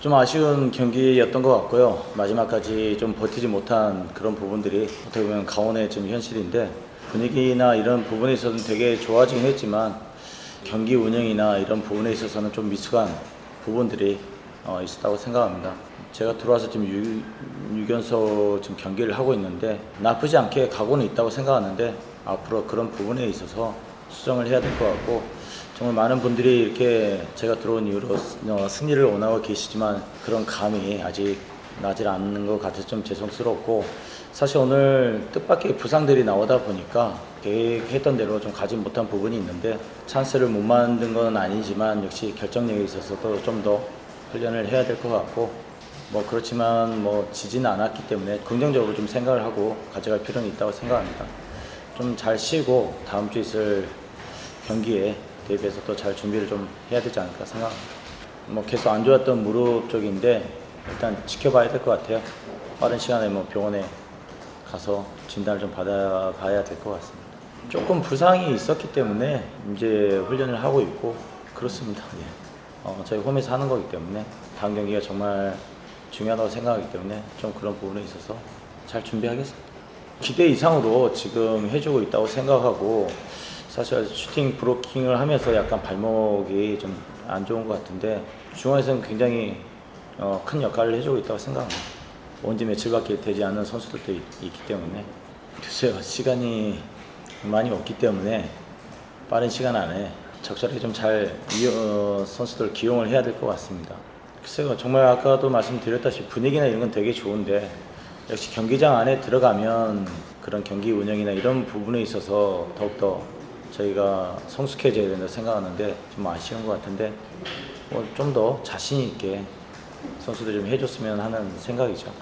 좀 아쉬운 경기였던 것 같고요. 마지막까지 좀 버티지 못한 그런 부분들이 어떻게 보면 강원의 지금 현실인데 분위기나 이런 부분에 있어서는 되게 좋아지긴 했지만 경기 운영이나 이런 부분에 있어서는 좀 미숙한 부분들이 어, 있었다고 생각합니다. 제가 들어와서 지금 6, 연서 지금 경기를 하고 있는데 나쁘지 않게 가고는 있다고 생각하는데 앞으로 그런 부분에 있어서 수정을 해야 될 것 같고 정말 많은 분들이 이렇게 제가 들어온 이후로 어, 승리를 원하고 계시지만 그런 감이 아직 나질 않는 것 같아서 좀 죄송스럽고 사실 오늘 뜻밖의 부상들이 나오다 보니까 계획했던 대로 좀 가지 못한 부분이 있는데 찬스를 못 만든 건 아니지만 역시 결정력에 있어서도 좀 더 훈련을 해야 될 것 같고 뭐 그렇지만 뭐 지지는 않았기 때문에 긍정적으로 좀 생각을 하고 가져갈 필요는 있다고 생각합니다. 좀 잘 쉬고 다음 주 있을 경기에 대비해서 또 잘 준비를 좀 해야 되지 않을까 생각합니다. 뭐 계속 안 좋았던 무릎 쪽인데 일단 지켜봐야 될 것 같아요. 빠른 시간에 뭐 병원에 가서 진단을 좀 받아봐야 될 것 같습니다. 조금 부상이 있었기 때문에 이제 훈련을 하고 있고 그렇습니다. 예. 어, 저희 홈에서 하는 거기 때문에 다음 경기가 정말 중요하다고 생각하기 때문에 좀 그런 부분에 있어서 잘 준비하겠습니다. 기대 이상으로 지금 해주고 있다고 생각하고 사실 슈팅 브로킹을 하면서 약간 발목이 좀 안 좋은 것 같은데 중앙에서는 굉장히 어, 큰 역할을 해주고 있다고 생각합니다. 온지 며칠밖에 되지 않은 선수들도 있, 기 때문에 글쎄요 시간이 많이 없기 때문에 빠른 시간 안에 적절하게 좀 잘 어, 선수들 기용을 해야 될 것 같습니다. 글쎄요 정말 아까도 말씀드렸다시피 분위기나 이런 건 되게 좋은데 역시 경기장 안에 들어가면 그런 경기 운영이나 이런 부분에 있어서 더욱더 저희가 성숙해져야 된다 생각하는데 좀 아쉬운 것 같은데 뭐 좀 더 자신 있게 선수들 좀 해줬으면 하는 생각이죠.